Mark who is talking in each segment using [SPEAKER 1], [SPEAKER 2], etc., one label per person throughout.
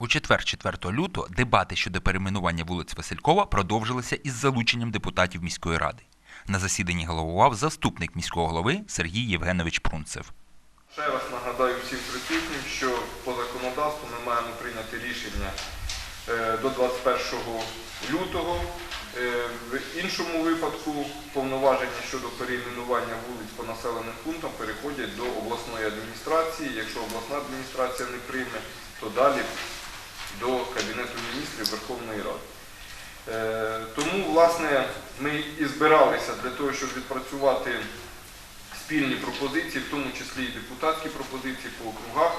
[SPEAKER 1] У четвер, 4 лютого, дебати щодо перейменування вулиць Василькова продовжилися із залученням депутатів міської ради. На засіданні головував заступник міського голови Сергій Євгенович Прунцев.
[SPEAKER 2] Ще раз нагадаю всім присутнім, що по законодавству ми маємо прийняти рішення е, до 21 лютого. Е, В іншому випадку повноваження щодо перейменування вулиць по населеним пунктам переходять до обласної адміністрації. Якщо обласна адміністрація не прийме, то далі до Кабінету міністрів Верховної Ради. Е, Тому, власне, ми і збиралися для того, щоб відпрацювати спільні пропозиції, в тому числі і депутатські пропозиції по округах,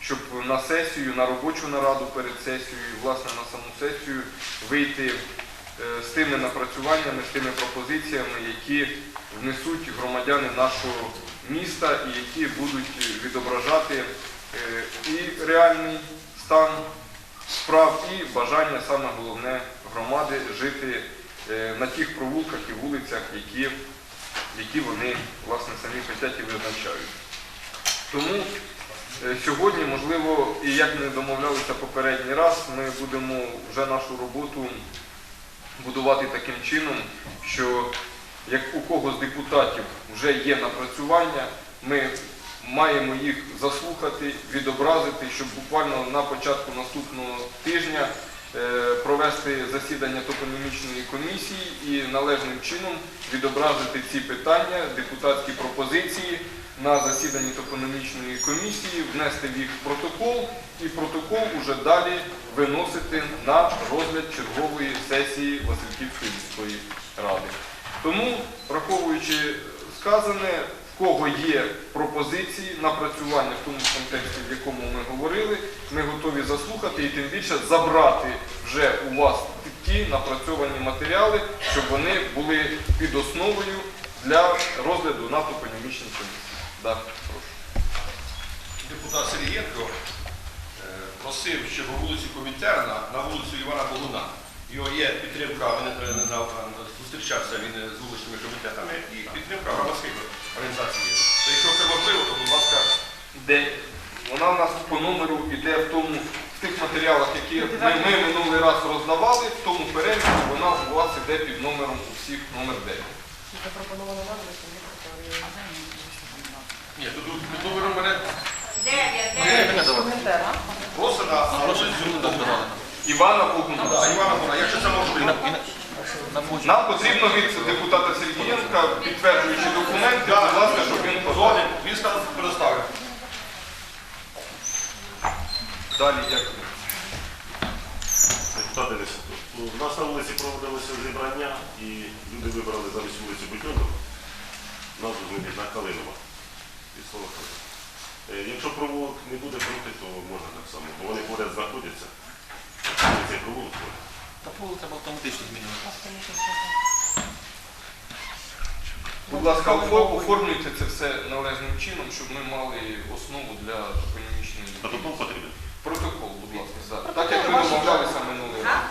[SPEAKER 2] щоб на сесію, на робочу нараду перед сесією, власне, на саму сесію вийти е, з тими напрацюваннями, з тими пропозиціями, які внесуть громадяни нашого міста і які будуть відображати е, і реальний стан справ, і бажання, саме головне, громади жити е, на тих провулках і вулицях, які які вони власне самі хотять і визначають. Тому е, сьогодні, можливо, і як ми домовлялися попередній раз, ми будемо вже нашу роботу будувати таким чином, що як у кого з депутатів вже є напрацювання, ми маємо їх заслухати, відобразити, щоб буквально на початку наступного тижня е, провести засідання топонімічної комісії і належним чином відобразити ці питання, депутатські пропозиції на засіданні топономічної комісії, внести в їх в протокол і протокол уже далі виносити на розгляд чергової сесії Васильківської міської ради. Тому, враховуючи сказане, в кого є пропозиції, напрацювання в тому контексті, в якому ми говорили, ми готові заслухати і тим більше забрати вже у вас ті напрацьовані матеріали, щоб вони були під основою для розгляду на топонімічній комісії. Да.
[SPEAKER 3] Депутат Сергієнко е, просив, щоб у вулиці Комінтерна на вулицю Івана Богуна. Його є підтримка, е, зустрічався він з вуличними комітетами і підтримка громадських організацій є. То якщо це можливо, то будь ласка,
[SPEAKER 2] Де вона у нас по номеру йде в тому в тих матеріалах, які ми, ми минулий раз роздавали, в тому переліку вона у вас йде під номером у всіх номер 9.
[SPEAKER 4] Запропоновано назвати
[SPEAKER 3] ні, тут під номером мене просто на
[SPEAKER 2] Івана Богуна.
[SPEAKER 3] Да, Івана Богуна, якщо це можливо.
[SPEAKER 2] Нам потрібно від депутата Сергієнка, підтверджуючи документи, будь ласка, щоб він.
[SPEAKER 3] Згоден, він сказав, предоставив.
[SPEAKER 2] Далі дякую.
[SPEAKER 5] Депутат Денис, ну, у нас на вулиці проводилося зібрання і люди вибрали замість вулиці Будьонова назву на Калинова. Від слова Калинова. Е, Якщо провулок не буде проти, то можна так само, бо вони поряд знаходяться. Цей провулок поряд.
[SPEAKER 6] Та поле треба автоматично змінювати.
[SPEAKER 2] Будь ласка, офо- оформлюйте це все належним чином, щоб ми мали основу для економічної
[SPEAKER 5] Протокол потрібен.
[SPEAKER 2] Протокол, будь ласка, за- так як ми домовлялися минулий раз.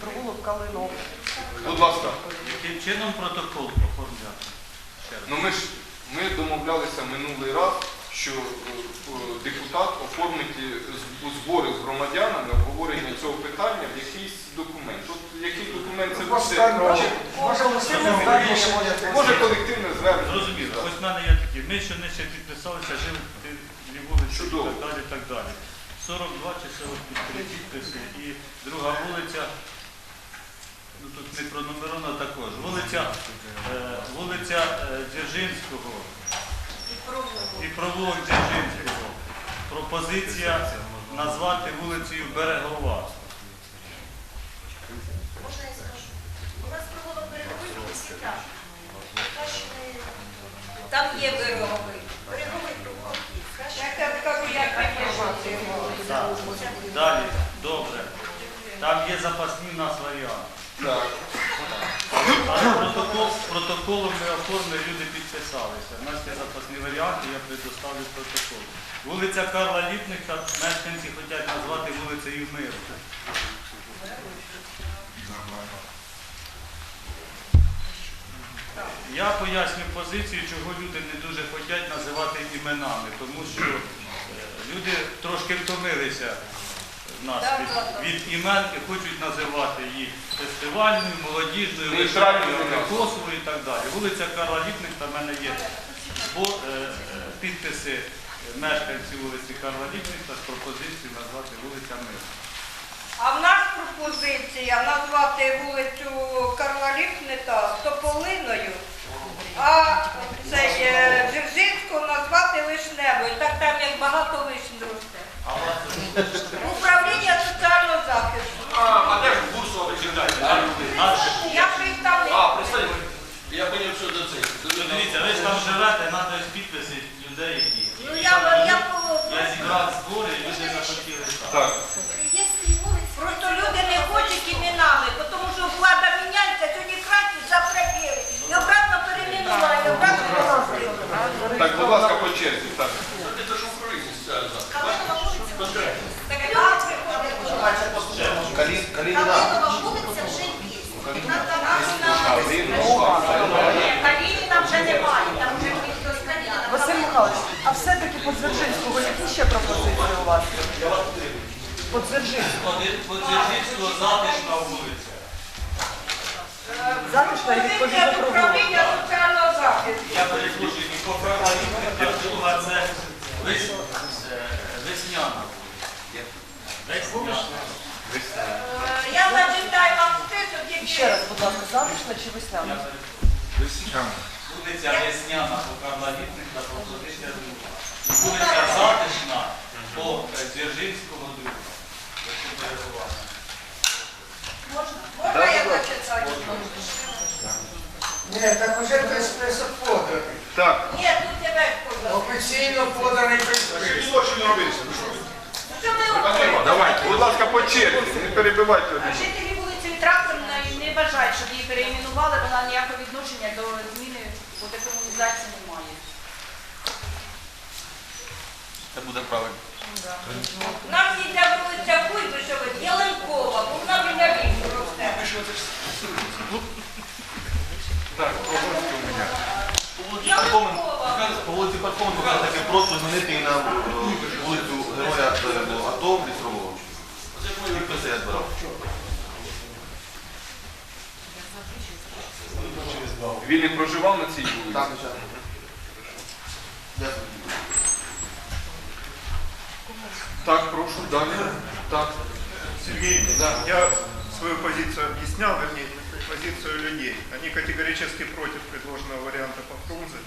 [SPEAKER 4] Провулок Калинов.
[SPEAKER 2] Будь ласка.
[SPEAKER 7] Яким чином протокол оформляти?
[SPEAKER 2] Ну ми ж ми домовлялися минулий раз, що е, депутат оформить збори з громадянами обговорення цього питання в якийсь документ. От який документ це буде? Може колективне звернення.
[SPEAKER 7] Зрозуміло, ось в мене є такі. Ми ще не ще підписалися, жили вулиці і так далі, так далі. 42 чи 43 підписи. І друга вулиця, ну тут не пронумерована також. Вулиця, е, вулиця е, Дзержинського і провулок Дзержинського. Пропозиція назвати вулицею Берегова.
[SPEAKER 8] Можна я скажу? У нас провулок береговий місця. Там є береговий. Береговий є.
[SPEAKER 7] Далі, добре. Там є запасні в нас варіанти.
[SPEAKER 2] Так.
[SPEAKER 7] Протокол, протоколом ми оформили, люди підписалися. У нас є запасні варіанти, я предоставлю протокол. Вулиця Карла Ліпника, мешканці хочуть назвати вулицею Миру. Я поясню позицію, чого люди не дуже хочуть називати іменами, тому що е, люди трошки втомилися нас
[SPEAKER 8] Да,
[SPEAKER 7] від,
[SPEAKER 8] да,
[SPEAKER 7] від імен і хочуть називати її фестивальною, молодіжною,
[SPEAKER 2] Нейтральною
[SPEAKER 7] косовою і так далі. Вулиця Карла Ліпника в мене є бо, е, е, підписи мешканців вулиці Карла Ліпника з пропозицією назвати вулиця Миру.
[SPEAKER 9] А в нас пропозиція назвати вулицю Карла Ліпника Тополиною, а цей е, Дзержинську назвати Вишневою. Так там як багато вишень росте. Управління соціального захисту.
[SPEAKER 3] А, а де ж Бурсова ви читаєте?
[SPEAKER 9] Я представник.
[SPEAKER 3] А, представник. Я поняв, що до цих.
[SPEAKER 7] Ну, Дивіться, ви ж там живете, треба підписи людей, які.
[SPEAKER 9] Ну я,
[SPEAKER 7] там
[SPEAKER 9] я.
[SPEAKER 7] Я зібрав збори, і люди захотіли так.
[SPEAKER 2] Так.
[SPEAKER 9] Просто люди не хочуть іменами, тому що влада міняється, сьогодні краще, завтра білий. І обратно перейменування, обратно переносить.
[SPEAKER 2] Так, будь ласка, по черзі. Так.
[SPEAKER 3] Це ж управління соціального захисту.
[SPEAKER 8] Калинова вулиця вже
[SPEAKER 9] немає, там вже хтось.
[SPEAKER 4] Василь Михайлович, а все-таки по Дзержинського які ще пропозиції у вас? По Дзержинську.
[SPEAKER 7] Подзержинського затишна вулиця.
[SPEAKER 4] Затишна і відповідно
[SPEAKER 9] захисту.
[SPEAKER 7] Я перепрошую, і поправка Ліпника, друга це весняна вулиця. Весняна.
[SPEAKER 9] Я зачитаю вам список, які
[SPEAKER 4] ще раз, будь ласка, затишна чи весняна?
[SPEAKER 7] Вулиця Весняна по Карла Ліпника, пропозиція друга. Вулиця Затишна по е, Дзержинського друга. Якщо перебувати.
[SPEAKER 9] можна я зачитаю?
[SPEAKER 10] Ні, так уже той список поданий.
[SPEAKER 2] Так.
[SPEAKER 9] Ні, тут не весь.
[SPEAKER 10] Офіційно поданий той список.
[SPEAKER 3] Що не робиться?
[SPEAKER 9] Що ви говорите?
[SPEAKER 2] Давайте, будь ласка, по черзі, не перебивайте.
[SPEAKER 9] Жителі вулиці Тракторної не вважають, щоб її перейменували, вона ніякого відношення до зміни у декомунізації не має.
[SPEAKER 6] Це буде правильно.
[SPEAKER 9] У нас йде вулиця Куйбишева, Єленкова, бо вона лісу росте.
[SPEAKER 2] Так, погодьте у мене.
[SPEAKER 9] Єленкова.
[SPEAKER 6] По вулиці Парковому таки просто змінити на е, вулицю Героя ну, АТО Лісового. Підписи я збирав.
[SPEAKER 2] Він не проживав на цій вулиці?
[SPEAKER 6] Так, звичайно. Дякую.
[SPEAKER 2] Так, прошу, далі. Так.
[SPEAKER 11] Сергей,
[SPEAKER 2] Да.
[SPEAKER 11] я свою позицию объяснял, вернее, позицию людей. Они категорически против предложенного варианта по Фрунзе.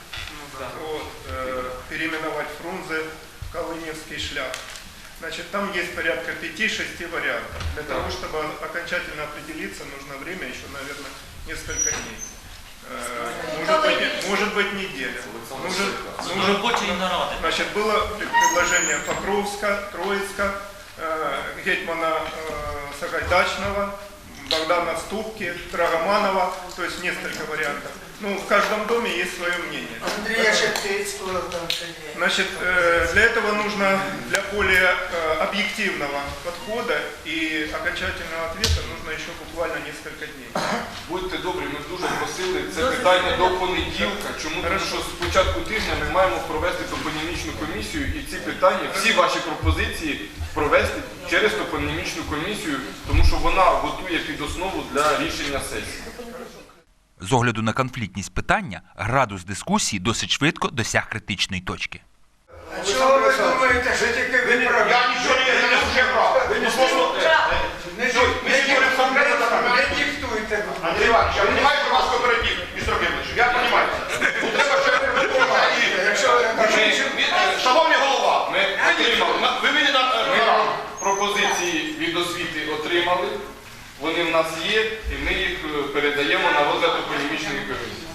[SPEAKER 11] Вот, э, переименовать Фрунзе в Колыневский шлях. Значит, там есть порядка 5-6 вариантов. Для
[SPEAKER 2] Да.
[SPEAKER 11] того, чтобы окончательно определиться, нужно время еще, наверное, несколько дней. Э, Может быть, может быть неделя. Нужен, нужен,
[SPEAKER 7] Робочої наради.
[SPEAKER 11] Значит, было пред- предложение Покровска, Троицка, э, Гетмана э, Сагайдачного, Богдана Ступки, Драгоманова, то есть несколько вариантов. Ну, в каждом доме есть свое мнение.
[SPEAKER 10] Андрія Шептицького там ще є.
[SPEAKER 11] Значит, э, для этого нужно, для более э, объективного подхода и окончательного ответа нужно еще буквально несколько дней.
[SPEAKER 2] Будьте добрі, ми дуже просили це питання до понеділка. Чому? Тому що з початку тижня ми маємо провести топонімічну комісію і ці питання, всі ваші пропозиції провести через топонімічну комісію, тому що вона готує під основу для рішення сесії.
[SPEAKER 1] З огляду на конфліктність питання, градус дискусії досить швидко досяг критичної точки.
[SPEAKER 10] А чого ви думаєте, що тільки ви праві?
[SPEAKER 3] Я нічого не вже прав. Ви не слухайте.
[SPEAKER 10] Не диктуйте.
[SPEAKER 3] Андрій Іванович, я розумію, що у вас кооператив, містер Кимович. Я розумію. Треба ще Ми- Шановний голова,
[SPEAKER 2] Ми отримали.
[SPEAKER 3] ви мені на
[SPEAKER 2] пропозиції від освіти отримали, вони в нас є, і ми їх е, передаємо на розгляд топонімічної комісії.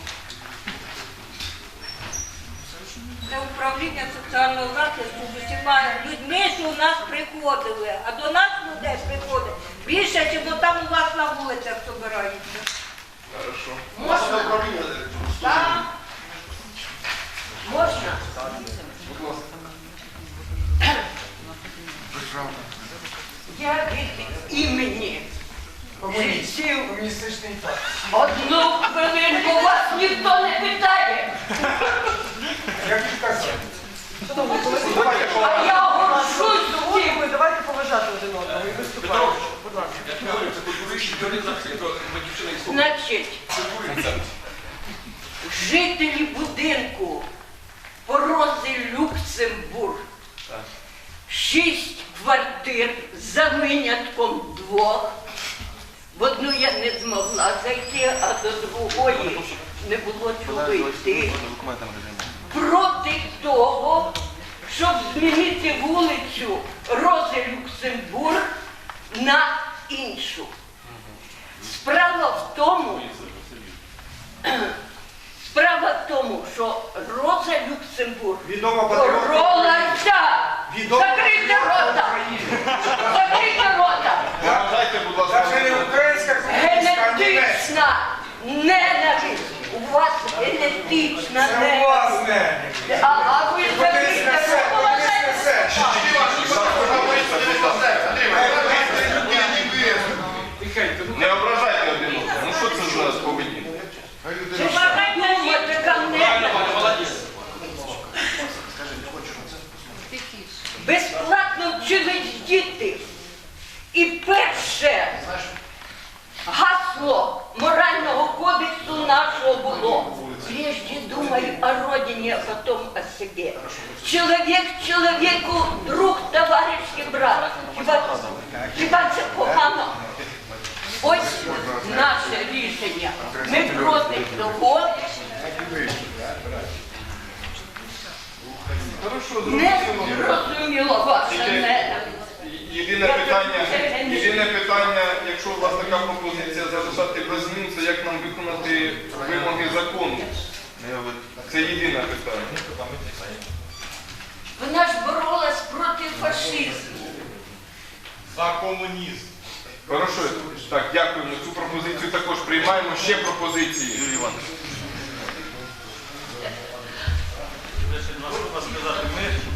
[SPEAKER 9] Це управління соціального захисту з усіма людьми, що у нас приходили. А до нас людей приходить більше, ніж там у вас на вулицях збирається.
[SPEAKER 2] Хорошо.
[SPEAKER 3] Можна управління.
[SPEAKER 9] Так? Можна?
[SPEAKER 2] Будь ласка.
[SPEAKER 9] Я від імені жильців
[SPEAKER 10] комуністичний партій.
[SPEAKER 9] одну хвилинку вас ніхто не питає.
[SPEAKER 10] Як і казав.
[SPEAKER 4] Шановні колеги,
[SPEAKER 9] А я
[SPEAKER 4] Шановні
[SPEAKER 9] цим.
[SPEAKER 4] колеги, давайте поважати один одного і. Будь ласка.
[SPEAKER 3] Я слово.
[SPEAKER 9] Значить, жителі будинку по розі Люксембург. Шість квартир за винятком двох. В одну я не змогла зайти, а до другої не було чого йти. Проти того, щоб змінити вулицю Рози Люксембург на іншу. Справа в тому, справа в тому, що Роза Люксембург боролася. Закрийте рота! Закрийте рота!
[SPEAKER 3] Дайте, будь ласка,
[SPEAKER 10] Це не українська комуністка, а німецька.
[SPEAKER 9] Генетична ненависть. У вас генетична
[SPEAKER 10] Це
[SPEAKER 9] ненависть.
[SPEAKER 10] власне.
[SPEAKER 9] А, а ви
[SPEAKER 10] Кудись
[SPEAKER 9] закрийте
[SPEAKER 10] несе,
[SPEAKER 9] рота.
[SPEAKER 10] кудись несе.
[SPEAKER 3] Не ображайте один одного. Ну що це за поведінка?
[SPEAKER 9] Дума така ненависть.
[SPEAKER 3] Молодець.
[SPEAKER 9] Безплатно вчились діти. І перше гасло морального кодексу нашого було. Прежде думай о о себе. Чоловік чоловіку, друг, товариш і брат. Хіба, хіба це погано? Ось наше рішення. Ми проти того. Не зрозуміло ваша ненависть.
[SPEAKER 2] Єдине питання, єдине питання, якщо у вас така пропозиція залишати без змін, це як нам виконати вимоги закону. Це єдине питання.
[SPEAKER 9] Вона ж боролась проти фашизму.
[SPEAKER 10] За комунізм.
[SPEAKER 2] Хорошо, так, дякуємо. Цю пропозицію також приймаємо. Ще пропозиції.
[SPEAKER 3] Юрій Іванович.
[SPEAKER 7] Сказати. Ми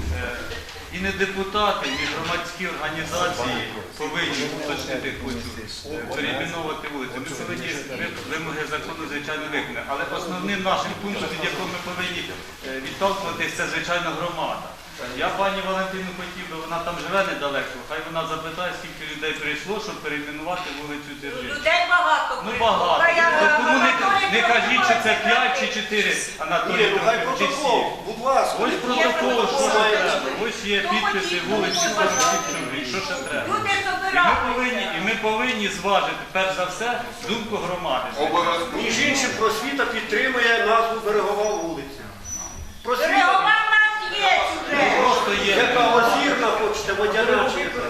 [SPEAKER 7] і не депутати, і громадські організації повинні уточнити хочу перейменовувати вулиці. Ми сьогодні вимоги закону, звичайно, виконуємо. Але основним нашим пунктом, від якого ми повинні е, відтолкнутися, це звичайно громада. Я пані Валентину хотів би, вона там живе недалеко, хай вона запитає, скільки людей прийшло, щоб перейменувати вулицю Дзержинську.
[SPEAKER 9] Людей багато.
[SPEAKER 7] Ну багато. То Тому не, не кажіть, чи це
[SPEAKER 9] Петрович
[SPEAKER 7] 5 чи 4, Анатолій
[SPEAKER 6] Ні, ну хай
[SPEAKER 7] Петрович, чи 7.
[SPEAKER 6] протокол, будь ласка.
[SPEAKER 7] Ось протокол, що ще треба. Ось є підписи вулиці 47. Що ще треба?
[SPEAKER 9] Люди
[SPEAKER 7] І ми повинні, і ми повинні зважити, перш за все, думку громади.
[SPEAKER 6] Між іншим, просвіта підтримує назву берегова вулиця. Просвіта.
[SPEAKER 9] Берегова.
[SPEAKER 7] Просто є.
[SPEAKER 6] Яка озірна, хочете, водяна чи яка?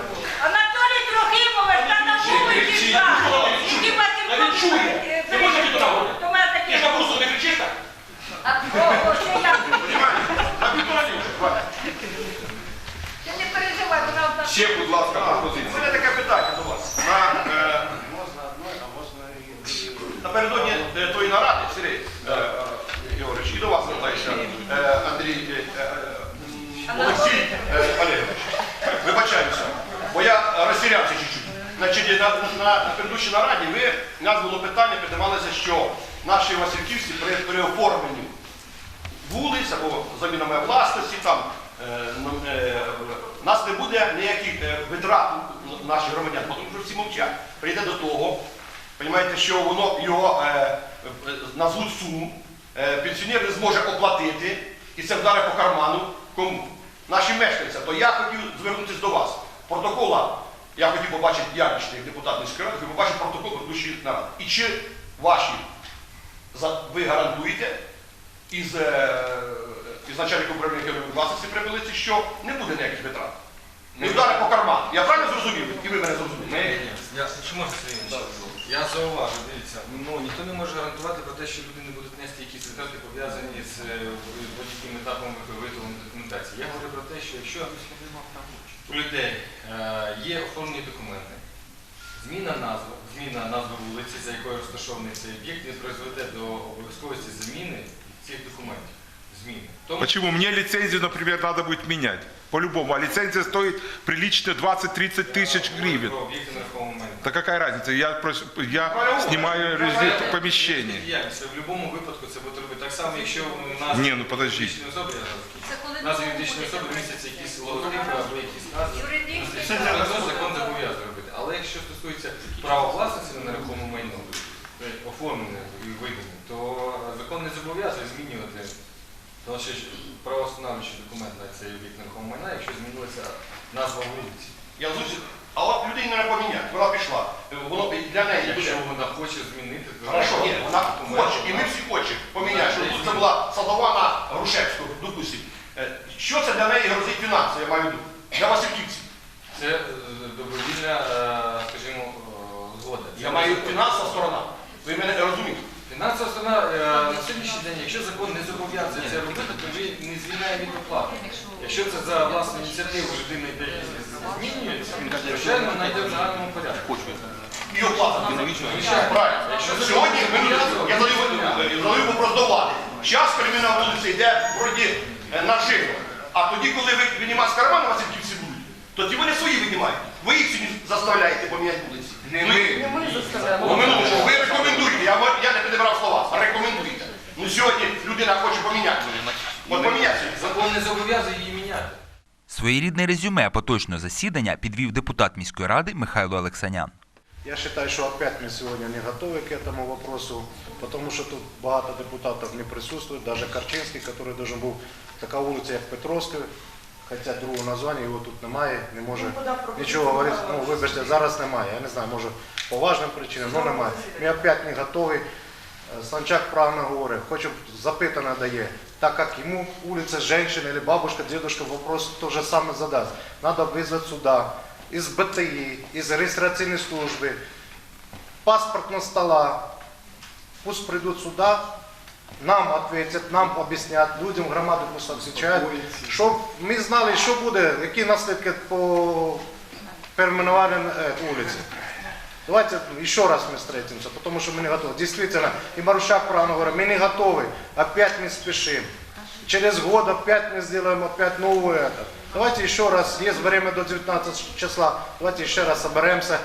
[SPEAKER 9] Анатолій Трохимович, та на вулиці зараз. Які
[SPEAKER 3] Та він чує. Не може бути на вулиці.
[SPEAKER 9] До мене.
[SPEAKER 3] Ти ж на брусу не кричиш так?
[SPEAKER 9] А кого ще я?
[SPEAKER 3] На півтора дівчинка.
[SPEAKER 9] Ти не переживай, вона одна.
[SPEAKER 2] Ще, будь ласка,
[SPEAKER 3] У
[SPEAKER 2] пропозиції.
[SPEAKER 3] мене таке питання до вас. На, е, напередодні е, тої наради, Сергій е, е, Георгійович, і до вас звертаюся, е, Андрій е, е, Олексій е, Олегович. Вибачаюся, бо я розсірявся чуть-чуть. На, на, предыдущій нараді ви, нас було питання, піднімалося, що наші Васильківці при, при оформленні вулиць або замінами власності, там е, ну, е, нас не буде ніяких е, витрат наших громадян, тому що всі мовчать. Прийде до того, що воно його е, е, назвуть суму, е, пенсіонер не зможе оплатити, і це вдаре по карману кому? Наші мешканці. То я хотів звернутися до вас. Протокола я хотів побачити, я як депутат міської ради, побачити протокол предыдущої наради. І чи ваші ви гарантуєте із, е, із начальником управління керівної власності при що не буде ніяких витрат. Не вдаре по карман. Я правильно зрозумів? І ви мене зрозуміли?
[SPEAKER 2] Ми
[SPEAKER 12] Я, чи можна Сергій Іванович? Я зауважу, дивіться, ну ніхто не може гарантувати про те, що люди не будуть нести якісь витрати пов'язані з е, будь-яким етапом виготовлення документації. Я говорю про те, що якщо у людей е, є оформлені документи, зміна назви, зміна назви вулиці, за якою розташований цей об'єкт, він призведе до обов'язковості заміни цих документів. Зміни. Тому
[SPEAKER 13] Почему? Мне лицензию, например, надо будет менять. По-любому. А лицензия стоит прилично 20-30 тысяч гривен. Да какая разница? Я, прос- я снимаю резерв помещение.
[SPEAKER 12] Діяльність. В будь-якому випадку це буде робити. Так само, якщо у нас
[SPEAKER 13] Ні, ну подожди.
[SPEAKER 12] юридичної особи, назві юридичної особи містяться якісь логотипи або якісь назви.
[SPEAKER 9] Юридичні
[SPEAKER 12] це закон зобов'язує робити. Але якщо стосується права власності на нерухоме майно, оформлене і видане, то закон не зобов'язує змінювати. Тому що ж правоустановлюючий документ на цей об'єкт нерухомого майна, якщо змінилася назва вулиці.
[SPEAKER 3] Я зустрів, а от людині треба поміняти, вона пішла. Е, Воно для неї буде.
[SPEAKER 12] Якщо вона хоче змінити, то
[SPEAKER 3] Хорошо, ні, вона хоче, і ми всі хочемо поміняти, щоб тут це була садова на Грушевську, допустим. Е, Що це для неї грозить фінансово, я маю в виду, для Васильківців?
[SPEAKER 12] Це е, добровільна, скажімо, згода.
[SPEAKER 3] Я маю фінансова сторона. Ви мене розумієте?
[SPEAKER 12] Фінансова сторона е, на сьогоднішній день, якщо закон не зобов'язує це робити, то він не звільняє від оплати. Якщо це за власну ініціативу людини змінюється, звичайно, знайде в загальному порядку.
[SPEAKER 3] І оплата. Правильно.
[SPEAKER 12] Якщо
[SPEAKER 3] Сьогодні ми я задаю, вопрос до влади. Час, коли на вулиці йде вроді е, наживо. А тоді, коли ви винімати з карману Васильківці будуть, тоді вони свої винімають. Ви їх сьогодні заставляєте поміняти вулиці. Не ми.
[SPEAKER 4] Не ми заставляємо.
[SPEAKER 3] Ну, минуточку, ви рекомендуєте, я, мо- я не підібрав слова, рекомендуєте. Ну сьогодні людина хоче поміняти. От поміняти.
[SPEAKER 12] Закон не зобов'язує її міняти.
[SPEAKER 1] Своєрідне резюме поточного засідання підвів депутат міської ради Михайло Олексанян.
[SPEAKER 14] Я считаю, что опять мы сегодня не готовы к этому вопросу, потому что тут багато депутатов не присутствует, даже Карчинский, который должен був така вулиця, як Петровська, хоча другого названня його тут немає, не може
[SPEAKER 4] пропозицію
[SPEAKER 14] нічого говорити. Ну, вибачте, зараз немає. Я не знаю, може по важним причинам, але немає. Ми опять не готові. Е, Санчак правильно говорить, хочу запитання дає, так як ему улица женщина или бабушка, дедушка вопрос то же самое задаст. Надо вызвать сюда из БТИ, из регистрационной службы, паспортного стола. Пусть придут сюда, нам ответят, нам объяснят, людям громади пусть отвечают, щоб ми знали, що буде, які наслідки по перейменуванню е, вулиці. Давайте еще раз мы встретимся, потому что мы не готовы. Действительно, и Марушак правильно говорит, мы не готовы, опять мы спешим. Через год опять мы сделаем опять новую это. Давайте еще раз, есть время до 19 числа, давайте еще раз соберемся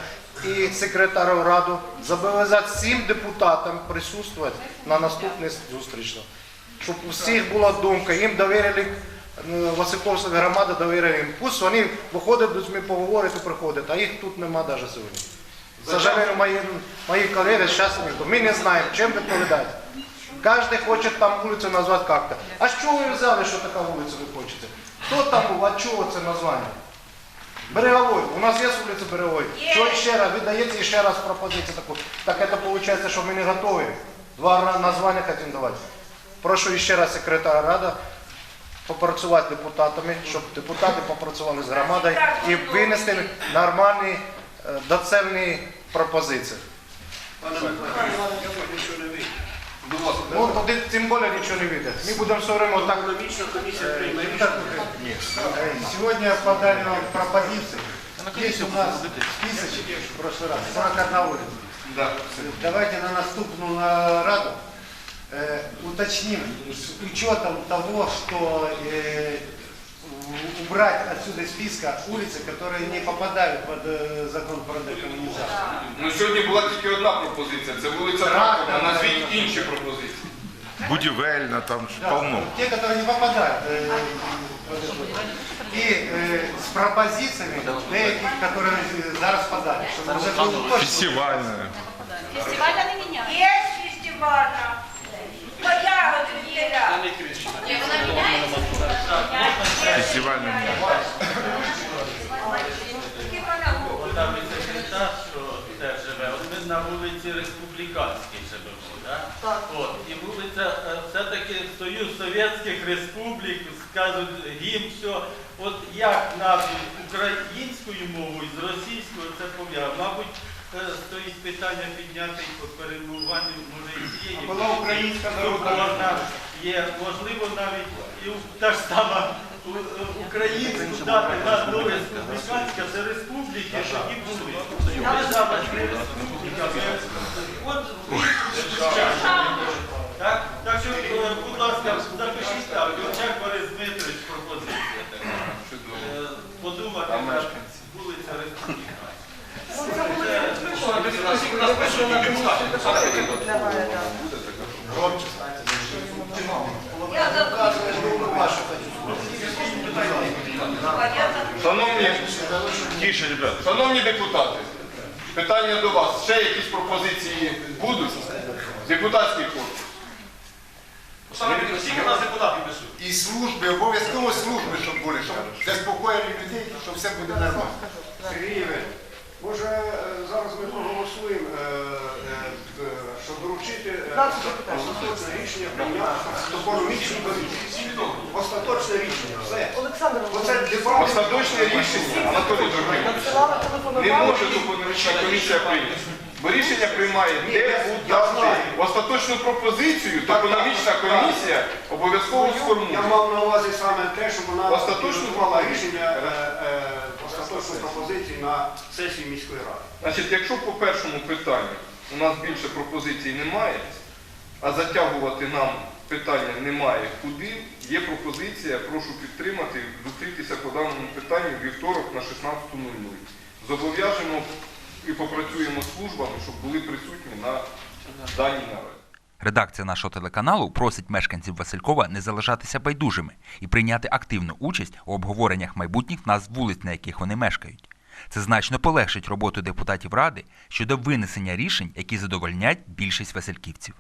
[SPEAKER 14] і секретарю раду зобов'язати всім депутатам присутствувати на наступній зустрічі. Щоб у всіх була думка, їм довірили, е, Васильковська громада довірила їм. Пусть вони виходять людьми поговорити, приходять, а їх тут нема навіть сьогодні. К сожалению, мои, мои коллеги сейчас нету. Мы не знаем, чем відповідати. Каждый хочет там улицу назвать как-то. А чого ви взяли, що така вулиця ви хочете? Хто там був, а чого це названня? Береговой. У нас є вулиця Береговой. Що ще раз? Ви даєте ще раз пропозицію таку. Так це виходить, що ми не готові. Два названня хочемо давати. Прошу ще раз секретаря Рада попрацювати депутатами, щоб депутати попрацювали з громадою і винести нормальні, е, доцільні пропозиції. Ну, тоді тим більше нічого не вийде. Ми будемо все время так... Нет. Сегодня подали нам пропозиции. Есть у нас списочек в прошлый раз, 41 улица. Давайте на наступную на Раду э, уточним с учетом того, что э, у- убрать отсюда из списка улицы, которые не попадают под э, закон про декоммунизацию.
[SPEAKER 10] Ну сьогодні була тільки одна пропозиція, це вулиця
[SPEAKER 14] Так,
[SPEAKER 10] Ракова.
[SPEAKER 14] так,
[SPEAKER 10] Назвіть
[SPEAKER 14] так.
[SPEAKER 10] інші пропозиції.
[SPEAKER 13] Будівельна, там ж
[SPEAKER 14] Да,
[SPEAKER 13] полно.
[SPEAKER 14] Те, которые не попадают. э, под это. И э, с пропозициями, деяких, которые э, зараз подали, чтобы уже было точно.
[SPEAKER 13] Фестивальна.
[SPEAKER 8] Фестиваля
[SPEAKER 9] Фестивальна.
[SPEAKER 7] Там і секретар, що теж живе, от ми на вулиці Республіканській живемо, да? От, і вулиця е, все-таки Союз Совєтських Республік, скажуть гімн, все. От як назву українською мовою з російською це пов'язано? Мабуть, е, стоїть питання підняти по перейменуванню, може, і цієї.
[SPEAKER 11] Була українська народна
[SPEAKER 7] є, можливо, навіть і та ж сама е, українську дати назву республіканська, це республіки, тоді були. Ми зараз не республіка, от так, так що, е, будь ласка, запишіть так, Очак Борис Дмитрович пропозиція. Е, Подумати, так, вулиця Республіканська.
[SPEAKER 9] Я за
[SPEAKER 14] Вашу хочу.
[SPEAKER 9] Понятно.
[SPEAKER 2] Шановні,
[SPEAKER 14] Тише, ребят.
[SPEAKER 2] шановні депутати, питання до вас. Ще якісь пропозиції будуть? Депутатський корпус.
[SPEAKER 3] Скільки нас депутатів присутні?
[SPEAKER 13] І служби, обов'язково служби, щоб були, щоб заспокоїли людей, що все буде нормально.
[SPEAKER 15] Може е, зараз ми проголосуємо, е, е, щоб доручити остаточне рішення прийняти топономічні комісії. Остаточне рішення, все.
[SPEAKER 10] Олександр
[SPEAKER 15] Оце дебати.
[SPEAKER 2] Остаточне рішення, Анатолій
[SPEAKER 10] надсилали
[SPEAKER 2] не може топономічна комісія прийняти. Бо рішення приймає депутати. Остаточну пропозицію топономічна комісія обов'язково сформує.
[SPEAKER 15] Я мав на увазі саме те, щоб вона
[SPEAKER 2] пропозицію.
[SPEAKER 15] рішення остаточну пропозицію на сесії міської ради.
[SPEAKER 2] Значить, якщо по першому питанню у нас більше пропозицій немає, а затягувати нам питання немає куди, є пропозиція, прошу підтримати, зустрітися по даному питанню вівторок на 16.00. Зобов'яжемо і попрацюємо з службами, щоб були присутні на даній нараді.
[SPEAKER 1] Редакція нашого телеканалу просить мешканців Василькова не залишатися байдужими і прийняти активну участь у обговореннях майбутніх назв вулиць, на яких вони мешкають. Це значно полегшить роботу депутатів ради щодо винесення рішень, які задовольнять більшість васильківців.